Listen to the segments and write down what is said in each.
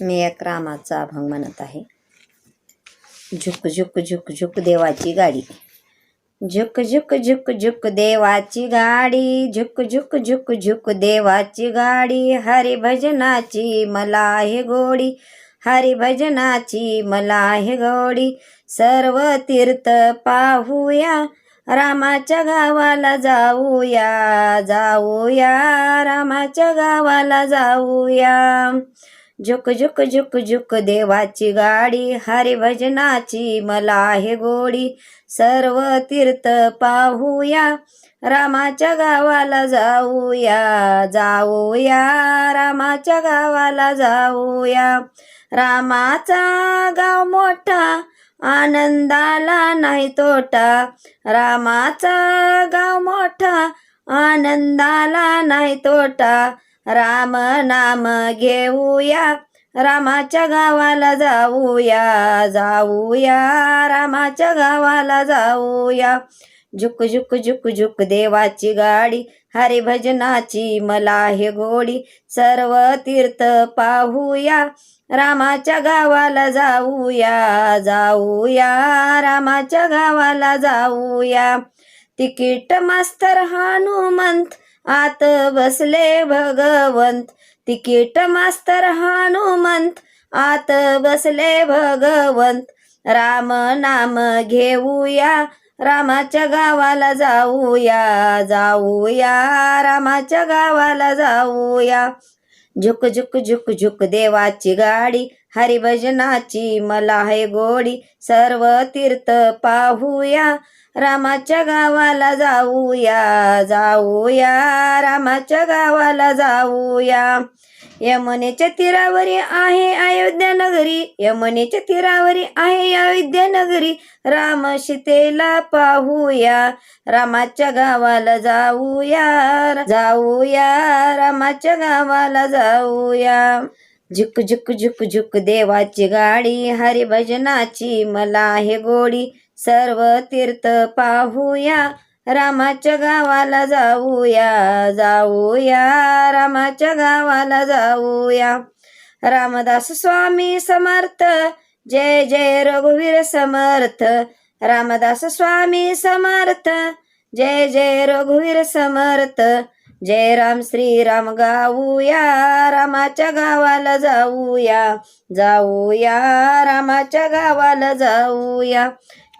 मी एक रामाचा अभंग म्हणत आहे. झुक झुक झुक झुक देवाची गाडी. झुक झुक झुक झुक देवाची गाडी. झुक झुक झुक झुक देवाची गाडी. हरिभजनाची मला आहे गोडी. हरिभजनाची मला आहे गोडी. सर्व तीर्थ पाहूया. रामाच्या गावाला जाऊया जाऊया. रामाच्या गावाला जाऊया. झुक झुक झुक झुक देवाची गाडी हरिभजनाची मला आहे गोडी. सर्व तीर्थ पाहूया रामाच्या गावाला जाऊया जाऊया रामाच्या गावाला जाऊया. रामाचा गाव मोठा आनंदाला नाही तोटा. रामाचा गाव मोठा आनंदाला नाही तोटा. राम नाम घेऊया रामाच्या गावाला जाऊया जाऊया रामाच्या गावाला जाऊया. झुक झुक झुक झुक देवाची गाडी हरिभजनाची मला हे गोडी. सर्व तीर्थ पाहूया रामाच्या गावाला जाऊया जाऊया रामाच्या गावाला जाऊया. तिकीट मास्तर हनुमंत आत बसले भगवंत. तिकीट मास्तर हनुमंत. आत बसले भगवंत. राम नाम घेऊया. रामाच्या गावाला जाऊया. जाऊया. रामाच्या गावाला जाऊया. झुक झुक झुक झुक देवाची गाडी हरिभजनाची मला आहे गोडी. सर्व तीर्थ पाहूया रामाच्या गावाला जाऊया जाऊया रामाच्या गावाला जाऊया. यमनेच्या तीरावरी आहे अयोध्या नगरी. यमनेच्या तीरावरी आहे अयोध्या नगरी. राम सीतेला पाहूया. रामाच्या गावाला जाऊया. जाऊया. रामाच्या गावाला जाऊया. झुक झुक झुक झुक देवाची गाडी. हरिभजनाची मला हे गोडी. सर्व तीर्थ पाहूया. रामाच्या गावाला जाऊया जाऊया. रामाच्या गावाला जाऊया. रामदास स्वामी समर्थ जय जय रघुवीर समर्थ. रामदास स्वामी समर्थ जय जय रघुवीर समर्थ. जय राम श्रीराम गाऊया. रामाच्या गावाला जाऊया जाऊया. रामाच्या गावाला जाऊया.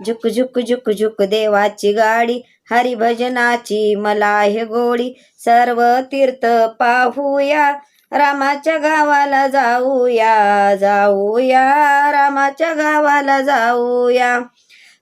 झुक झुक झुक झुक देवाची गाडी हरिभजनाची मला हे गोडी सर्व तीर्थ पाहूया. रामाच्या गावाला जाऊया जाऊया. रामाच्या गावाला जाऊया.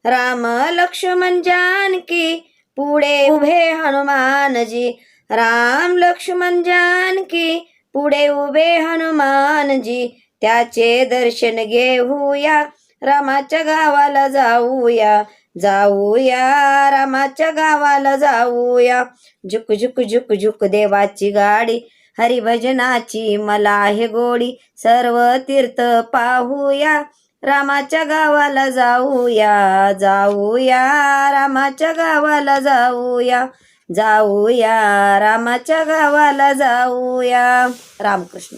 राम लक्ष्मण जानकी पुढे उभे हनुमानजी. राम लक्ष्मण जानकी पुढे उभे हनुमानजी. त्याचे दर्शन घेऊया. रामाच्या गावाला जाऊया. जाऊया रामाच्या गावाला जाऊया. झुक झुक झुक झुक देवाची गाडी हरिभजनाची मला आहे गोडी. सर्व तीर्थ पाहूया रामाच्या गावाला जाऊया जाऊया रामाच्या गावाला जाऊया. जाऊया रामाच्या गावाला जाऊया. रामकृष्ण.